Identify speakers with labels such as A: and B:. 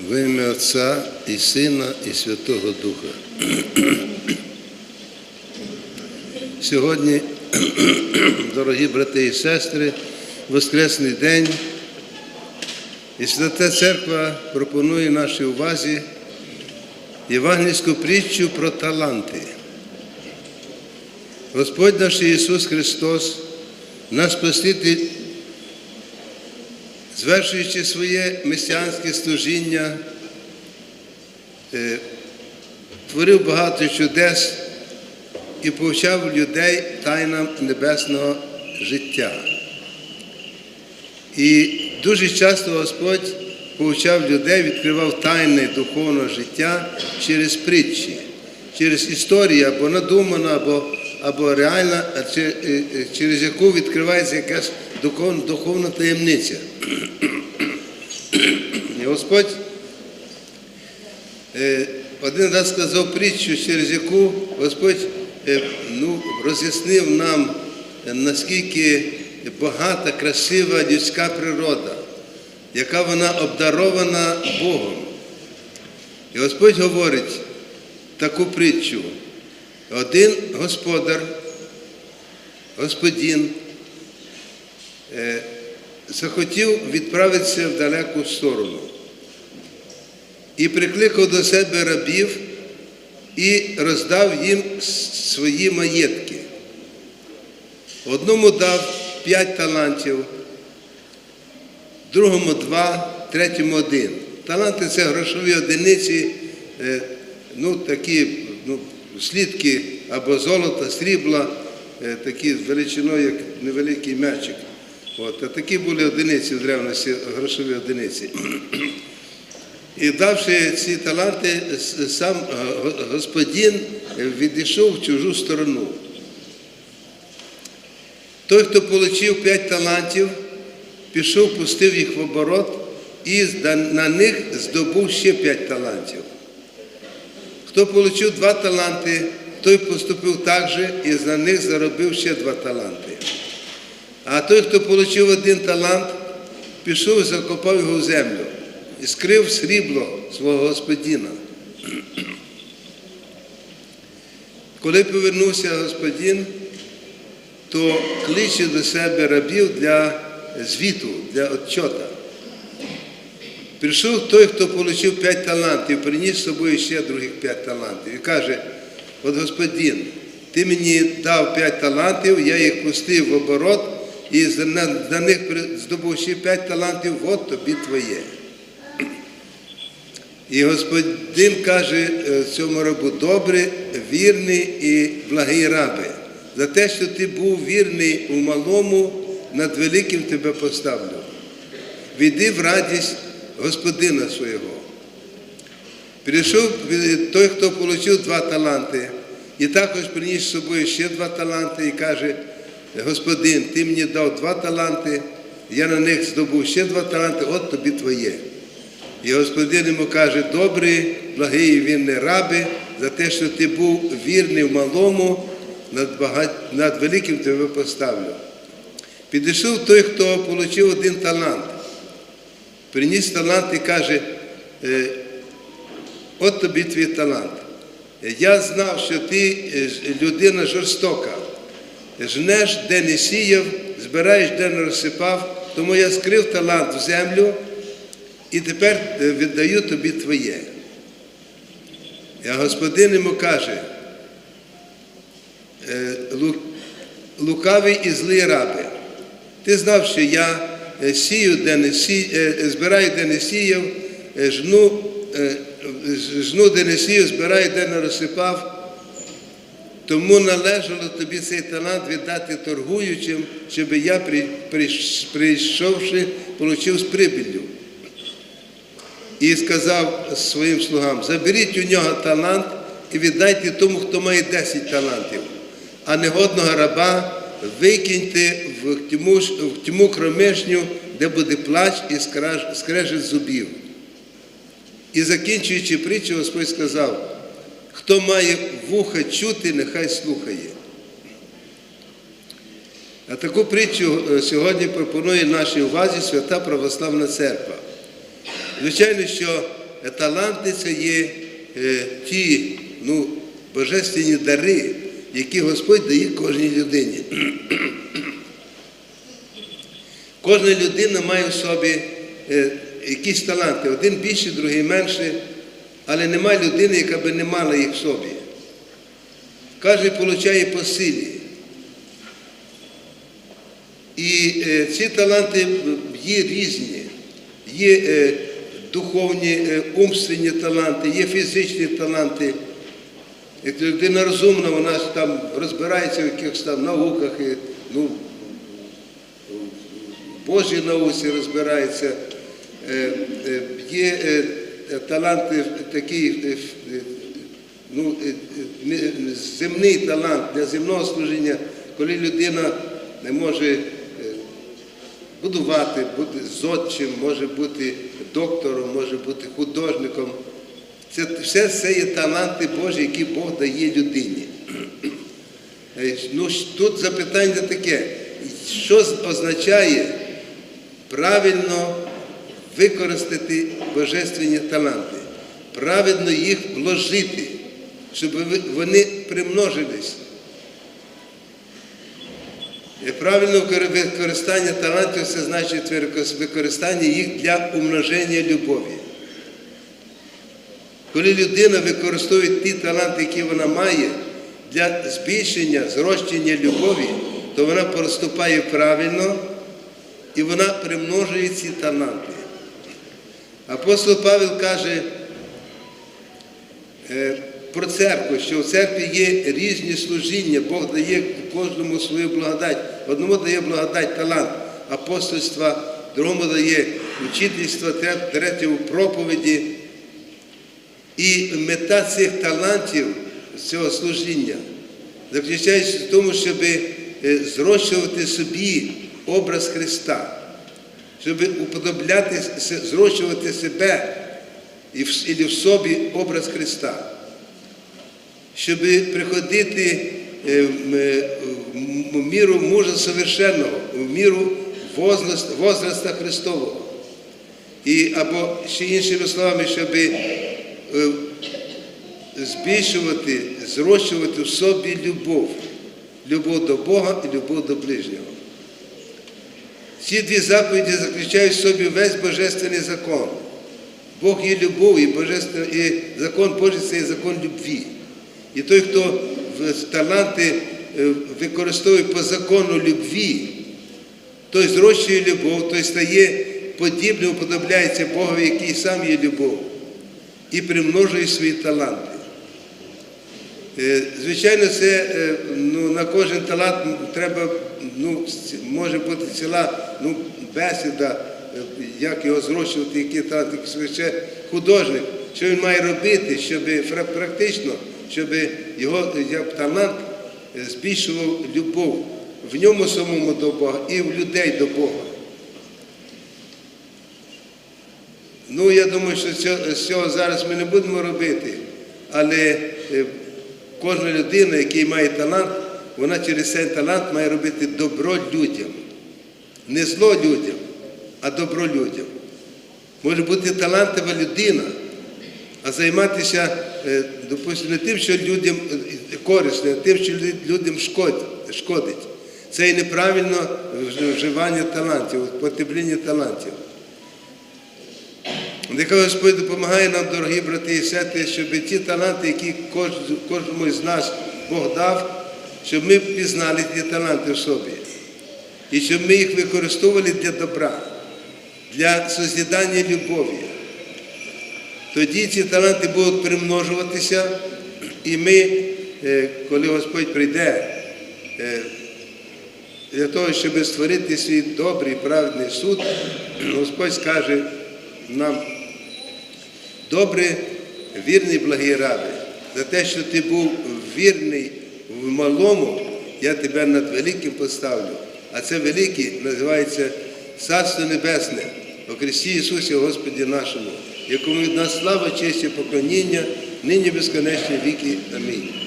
A: В ім'я Отця і Сина, і Святого Духа. Сьогодні, дорогі брати і сестри, Воскресний день. І Свята Церква пропонує нашій увазі євангельську притчу про таланти. Господь наш Ісус Христос, наш Спаситель, звершуючи своє месіанське служіння, е, творив багато чудес і повчав людей тайнам небесного життя. І дуже часто Господь повчав людей, відкривав тайни духовного життя через притчі, через історію або надуману, або, або реальна, е, е, через яку відкривається якась духовна таємниця. І Господь е, один раз сказав притчу, через яку Господь е, ну, роз'яснив нам, е, наскільки багата, красива людська природа, яка вона обдарована Богом. І Господь говорить таку притчу. Один господар, господин, захотів відправитися в далеку сторону і прикликав до себе рабів і роздав їм свої маєтки. Одному дав п'ять талантів, другому два, третьому один. Таланти це грошові одиниці, е, ну такі ну, слідки або золота, срібла, е, такі з величиною, як невеликий м'ячик. От, а такі були одиниці в древності, грошові одиниці. І давши ці таланти, сам е, го- господин відійшов в чужу сторону. Той, хто отримав п'ять талантів, пішов, пустив їх в оборот і на них здобув ще п'ять талантів. Хто отримав два таланти, той поступив так же і на них заробив ще два таланти. А той, хто отримав один талант, пішов і закопав його в землю і скрив срібло свого господина. Коли повернувся господин, то кличе до себе рабів для звіту, для отчота. Прийшов той, хто отримав п'ять талантів, приніс з собою ще других п'ять талантів. І каже, от господин, ти мені дав п'ять талантів, я їх пустив в оборот, і за- них здобув ще п'ять талантів, от тобі твоє. І господин каже е, цьому рабу, добре, вірний і благий рабе, за те, що ти був вірний у малому, над великим тебе поставлю. Війди в радість господина свого. Прийшов той, хто отримав два таланти, і також приніс з собою ще два таланти і каже, Господин, ти мені дав два таланти, я на них здобув ще два таланти, от тобі твоє. І господин йому каже, добрий, благий і вірний рабе, за те, що ти був вірний в малому, над, бага- над великим тебе поставлю. Підійшов той, хто отримав один талант. Приніс талант і каже, «Е, от тобі твій талант. Я знав, що ти е, людина жорстока. Жнеш, де не сіяв, збираєш, де не розсипав, тому я скрив талант в землю і тепер е, віддаю тобі твоє. А господин йому каже, е, лукавий і злий рабе, ти знав, що я е, сію, де не сі, е, збираю, де не сіяв, жну, жну, де не сіяв, збираю, де не розсипав. Тому належало тобі цей талант віддати торгуючим, щоб я, прийшовши, отримав з прибіллю. І сказав своїм слугам: заберіть у нього талант і віддайте тому, хто має 10 талантів, а негодного раба викиньте в тьму, в тьму кромешню, де буде плач і скрежет зубів. І закінчуючи притчу, Господь сказав, хто має вуха чути, нехай слухає. А таку притчу е, сьогодні пропонує нашій увазі Свята Православна Церква. Звичайно, що таланти це є е, ті ну, божественні дари, які Господь дає кожній людині. Кожна людина має в собі е, якісь таланти, один більший, другий менший, але немає людини, яка би не мала їх в собі. Кожен отримує по силі. І е, ці таланти є різні. Є е, духовні, е, умственні таланти, є фізичні таланти. Як людина розумна, вона там розбирається в якихось там науках, і, ну, в Божій науці розбирається. Е, е, Є е, таланти такі, е, е, ну, е, е, не- земний талант для земного служіння, коли людина не може е, будувати, бути зодчим, може бути доктором, може бути художником. Це все це є таланти Божі, які Бог дає людині. Е, Ну, тут запитання таке, що означає правильно використати божественні таланти, правильно їх вложити, щоб вони примножились. Е, Правильне використання талантів це значить використання їх для умноження любові. Коли людина використовує ті таланти, які вона має, для збільшення, зрощення любові, то вона поступає правильно і вона примножує ці таланти. Апостол Павел каже е, про церкву, що в церкві є різні служіння, Бог дає кожному свою благодать. Одному дає благодать талант апостольства, другому дає учительства, тре- третьому проповіді. І мета цих талантів, цього служіння, заключається в тому, щоб е, зрощувати собі образ Христа, щоб уподобляти, зрощувати себе і в, і в собі образ Христа, щоб приходити е, в е, міру мужа совершенного, в міру возраста Христового. І, або ще іншими словами, щоб е, збільшувати, зрощувати в собі любов, любов до Бога і любов до ближнього. Ці дві заповіді заключають в собі весь божественний закон. Бог є любов, і, і закон Божий це є закон любві. І той, хто таланти е, використовує по закону любві, той зрощує любов, той стає подібним, уподобляється Богові, який сам є любов, і примножує свої таланти. Е, Звичайно, це е, ну, на кожен талант треба, ну, може бути ціла ну, бесіда, е, як його зрощувати, який талант, який ще художник, що він має робити, щоб практично, щоб його як талант збільшував любов в ньому самому до Бога і в людей до Бога. Ну, я думаю, що цього, зараз ми не будемо робити, але кожна людина, яка має талант, вона через цей талант має робити добро людям. Не зло людям, а добро людям. Може бути талантлива людина, а займатися, е, допустимо, не тим, що людям е, корисно, а тим, що людям шкодить. Це і неправильно вживання талантів, потепління талантів. Нехай Господь допомагає нам, дорогі брати і сестри, щоб ті таланти, які кожному з нас Бог дав, щоб ми пізнали ті таланти в собі. І щоб ми їх використовували для добра, для созідання любові. Тоді ці таланти будуть примножуватися, і ми, е, коли Господь прийде, е, для того, щоб створити свій добрий, праведний суд, Господь скаже нам, добре, вірний, благий рабе, за те, що ти був вірний в малому, я тебе над великим поставлю. А це велике називається Царство Небесне, у Христі Ісусі Господі нашому, якому від нас слава, честь і поклоніння, нині безконечні віки. Амінь.